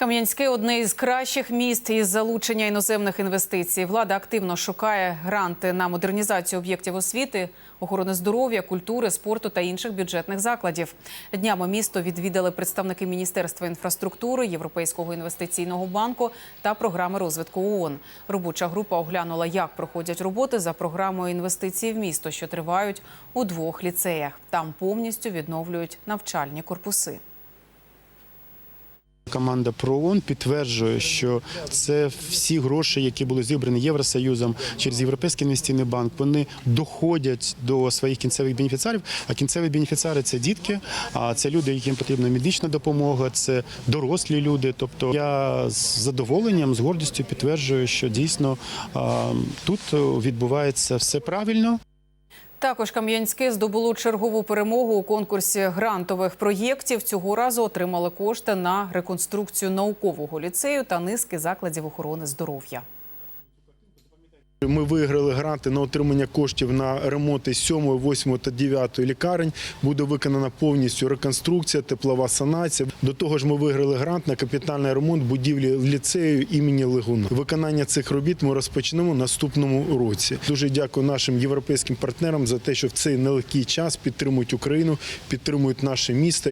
Кам'янське одне із кращих міст із залучення іноземних інвестицій. Влада активно шукає гранти на модернізацію об'єктів освіти, охорони здоров'я, культури, спорту та інших бюджетних закладів. Днями місто відвідали представники Міністерства інфраструктури, Європейського інвестиційного банку та програми розвитку ООН. Робоча група оглянула, як проходять роботи за програмою інвестицій в місто, що тривають у двох ліцеях. Там повністю відновлюють навчальні корпуси. Команда ПРООН підтверджує, що це всі гроші, які були зібрані Євросоюзом через Європейський інвестиційний банк, вони доходять до своїх кінцевих бенефіціарів. А кінцеві бенефіціари це дітки, а це люди, яким потрібна медична допомога, це дорослі люди. Тобто я з задоволенням, з гордістю підтверджую, що дійсно тут відбувається все правильно. Також Кам'янське здобуло чергову перемогу у конкурсі грантових проєктів. Цього разу отримали кошти на реконструкцію наукового ліцею та низки закладів охорони здоров'я. Ми виграли гранти на отримання коштів на ремонти 7, 8 та 9 лікарень. Буде виконана повністю реконструкція, теплова санація. До того ж, ми виграли грант на капітальний ремонт будівлі ліцею імені Легуна. Виконання цих робіт ми розпочнемо наступному році. Дуже дякую нашим європейським партнерам за те, що в цей нелегкий час підтримують Україну, підтримують наше місто.